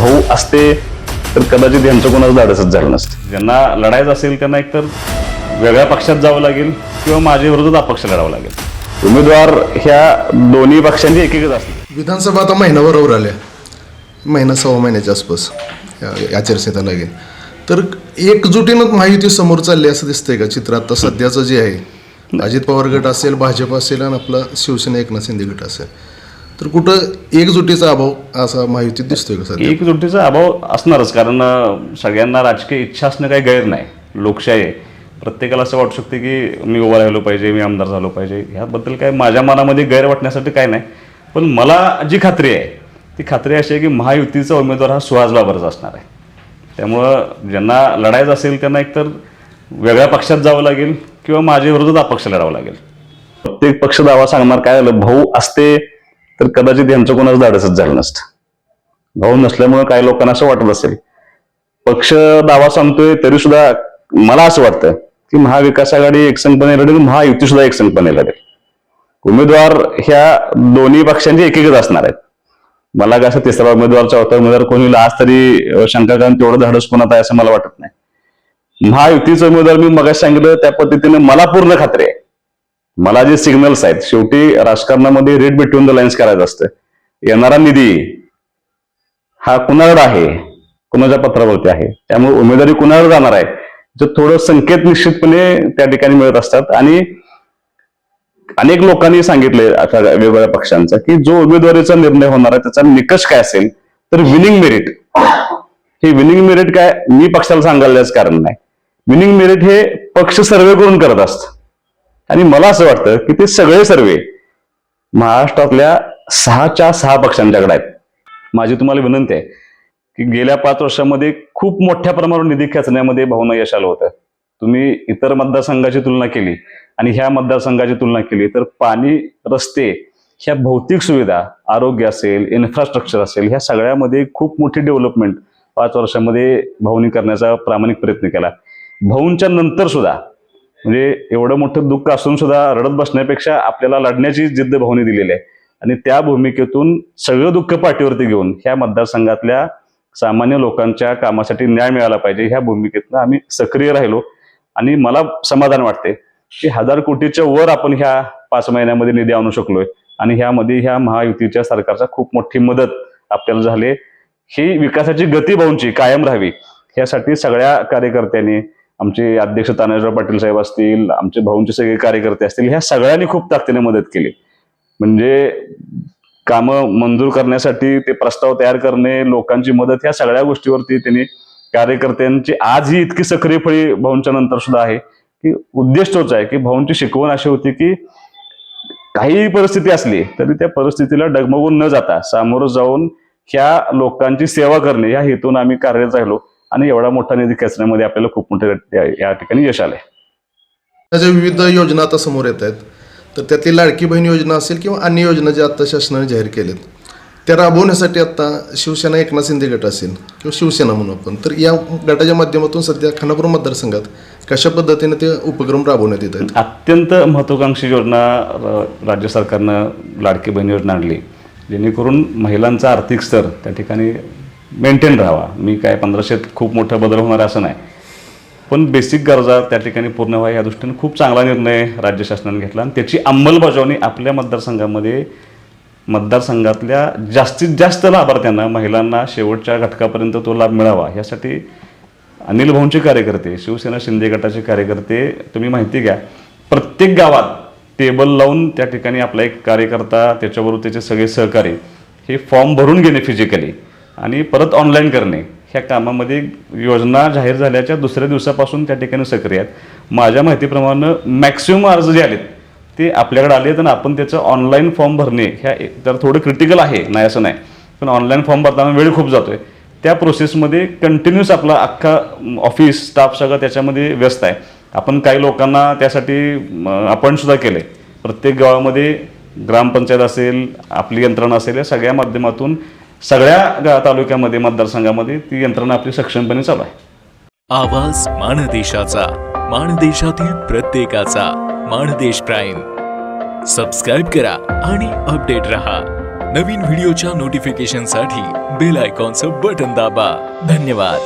भाऊ असते तर कदाचित यांचं कोणाचं धाडसच झालं नसतं. ज्यांना लढायचं असेल त्यांना एकतर वेगळ्या पक्षात जावं लागेल किंवा माझ्या विरोधात अपक्ष लढावं लागेल. उमेदवार ह्या दोन्ही पक्षांची एक एकच असतील विधानसभा आता महिनाभरावर आल्या. महिना सव्वा महिन्याच्या आसपास या- आचारसंहिता लागेल. तर एकजुटीनं महायुती समोर चालली असं दिसतंय का चित्र? आता सध्याचं जे आहे अजित पवार गट असेल भाजप असेल आणि आपला शिवसेना एकनाथ शिंदे गट असेल. तर कुठं एकजुटीचा अभाव असा महायुतीत दिसतोय का सध्या? एकजुटीचा अभाव असणारच कारण सगळ्यांना राजकीय इच्छा असणं काही गैर नाही. लोकशाही आहे. प्रत्येकाला असं वाटू शकते की मी उभा राहिलो पाहिजे मी आमदार झालो पाहिजे. ह्याबद्दल काय माझ्या मनामध्ये गैर वाटण्यासाठी काय नाही. पण मला जी खात्री आहे ती खात्री अशी आहे की महायुतीचा उमेदवार हा सुहास बाबरचा असणार आहे. त्यामुळं ज्यांना लढायचं असेल त्यांना एकतर वेगळ्या पक्षात जावं लागेल किंवा माझ्या विरोधात अपक्ष लढावं लागेल. प्रत्येक पक्ष दावा सांगणार काय झालं? भाऊ असते तर कदाचित यांचं कोणाच धाडसच झालं नसतं. भाऊ नसल्यामुळे काही लोकांना असं वाटत असेल. पक्ष दावा सांगतोय तरी सुद्धा मला असं वाटतं की महाविकास आघाडी एकसंघपणे लढेल महायुती सुद्धा एकसंघपणे लढेल. उमेदवार ह्या दोन्ही पक्षांचे एक एकच असणार आहेत. मला कसं असं तिसरा उमेदवार चौथा उमेदवार कोणी आज तरी अं, शंका कारण तेवढं धाडस कोणात आहे असं मला वाटत नाही. महायुतीचा उमेदवार मी मगाशी सांगितलं त्या पद्धतीने मला पूर्ण खात्री आहे. मला जे सिग्नल्स आहेत शेवटी राजकारणामध्ये रेड बिटवीन द लाईन्स करायचं असतं. येणारा निधी हा कुणाकडे आहे? कुणाच्या पत्रावरती आहे? त्यामुळे उमेदवारी कुणाकडे जाणार आहे? जो थोडं संकेत निश्चितपणे त्या ठिकाणी मिळत असतात. आणि अनेक लोकांनी सांगितले अशा वेगवेगळ्या पक्षांचा की जो उमेदवारीचा निर्णय होणार आहे त्याचा निकष काय असेल तर विनिंग मेरिट हे विनिंग मेरिट काय? मी पक्षाला सांगायलाच कारण नाही. विनिंग मेरिट हे पक्ष सर्वे करून करत असतं. आणि मला असं वाटतं की ते सगळे सर्वे महाराष्ट्रातल्या सहाच्या सहा पक्षांच्याकडे आहेत. माझी तुम्हाला विनंती आहे की गेल्या पाच वर्षामध्ये खूप मोठ्या प्रमाणावर निधी खेचण्यामध्ये भावना यश आलं होतं. तुम्ही इतर मतदारसंघाची तुलना केली आणि ह्या मतदारसंघाची तुलना केली तर पाणी रस्ते ह्या भौतिक सुविधा आरोग्य असेल इन्फ्रास्ट्रक्चर असेल ह्या सगळ्यामध्ये खूप मोठी डेव्हलपमेंट पाच वर्षामध्ये भाऊनी करण्याचा प्रामाणिक प्रयत्न केला. भाऊंच्या नंतर सुद्धा म्हणजे एवढं मोठं दुःख असून सुद्धा रडत बसण्यापेक्षा आपल्याला लढण्याची जिद्द भावनी दिलेली आहे. आणि त्या भूमिकेतून सगळं दुःख पाठीवरती घेऊन ह्या मतदारसंघातल्या सामान्य लोकांच्या कामासाठी न्याय मिळाला पाहिजे ह्या भूमिकेतनं आम्ही सक्रिय राहिलो. आणि मला समाधान वाटते की हजार कोटीच्या वर आपण ह्या पाच महिन्यामध्ये निधी आणू शकलोय. आणि ह्यामध्ये ह्या महायुतीच्या सरकारचा खूप मोठी मदत आपल्याला झाली ही विकासाची गती भाऊंची कायम राहावी ह्यासाठी सगळ्या कार्यकर्त्यांनी आमचे अध्यक्ष तानाजीराव पाटील साहेब असतील आमचे भाऊंचे सगळे कार्यकर्ते असतील ह्या सगळ्यांनी खूप ताकदीने मदत केली. म्हणजे कामं मंजूर करण्यासाठी ते प्रस्ताव तयार करणे लोकांची मदत ह्या सगळ्या गोष्टीवरती त्यांनी कार्यकर्त्यांची आजही इतकी सक्रिय फळी भाऊंच्या नंतर सुद्धा आहे की उद्देश तोच आहे की भाऊंची शिकवण अशी होती की काहीही परिस्थिती असली तरी त्या परिस्थितीला डगमगून न जाता सामोरं जाऊन ह्या लोकांची सेवा करणे ह्या हेतून आम्ही कार्यरत राहिलो. आणि एवढा मोठा निधी खेचण्यामध्ये आपल्याला खूप मोठे या- या ठिकाणी यश आलंय. ज्या विविध योजना आता समोर येत आहेत तर त्यातली लाडकी बहीण योजना असेल किंवा अन्य योजना ज्या आता शासनाने जाहीर केल्यात त्या राबवण्यासाठी आता शिवसेना एकनाथ शिंदे गट असेल किंवा शिवसेना म्हणून आपण तर या गटाच्या माध्यमातून सध्या खानापूर मतदारसंघात कशा पद्धतीने ते उपक्रम राबवण्यात येत आहेत? अत्यंत महत्वाकांक्षी योजना राज्य सरकारनं लाडकी बहीण योजना आणली जेणेकरून महिलांचा आर्थिक स्तर त्या ठिकाणी मेंटेन राहावा. मी काय पंधराशेत खूप मोठा बदल होणार असं नाही. पण बेसिक गरजा त्या ठिकाणी पूर्ण व्हावा या दृष्टीने खूप चांगला निर्णय राज्य शासनाने घेतला आणि त्याची अंमलबजावणी आपल्या मतदारसंघामध्ये मतदारसंघातल्या जास्तीत जास्त लाभार्थ्यांना महिलांना शेवटच्या घटकापर्यंत तो लाभ मिळावा. यासाठी अनिल भाऊंचे कार्यकर्ते शिवसेना शिंदे गटाचे कार्यकर्ते तुम्ही माहिती घ्या. प्रत्येक गावात टेबल लावून त्या ठिकाणी आपला एक कार्यकर्ता त्याच्याबरोबर त्याचे सगळे सहकारी हे फॉर्म भरून घेणे फिजिकली आणि परत ऑनलाईन करणे ह्या कामामध्ये योजना जाहीर झाल्याच्या दुसऱ्या दिवसापासून त्या ठिकाणी सक्रिय आहेत. माझ्या माहितीप्रमाणे मॅक्सिमम अर्ज जे आलेत ते आपल्याकडे आले आणि आपण त्याचं ऑनलाईन फॉर्म भरणे ह्या तर थोडं क्रिटिकल आहे नाही असं नाही. पण ऑनलाईन फॉर्म भरताना वेळ खूप जातोय. त्या प्रोसेसमध्ये कंटिन्युअस आपला अख्खा ऑफिस स्टाफ सगळं त्याच्यामध्ये व्यस्त आहे. आपण काही लोकांना त्यासाठी अपॉइंटसुद्धा केलं आहे प्रत्येक गावामध्ये ग्रामपंचायत असेल आपली यंत्रणा असेल या सगळ्या माध्यमातून सगळ्या तालुक्यामध्ये मतदारसंघामध्ये ती यंत्रणा आपली सक्षमपणे चालू आहे. आवाज माणदेशाचा माणदेशातील प्रत्येकाचा माणदेश प्राईम. सबस्क्राईब करा आणि अपडेट रहा. नवीन व्हिडिओच्या नोटिफिकेशनसाठी बेल आयकॉनचं बटन दाबा. धन्यवाद.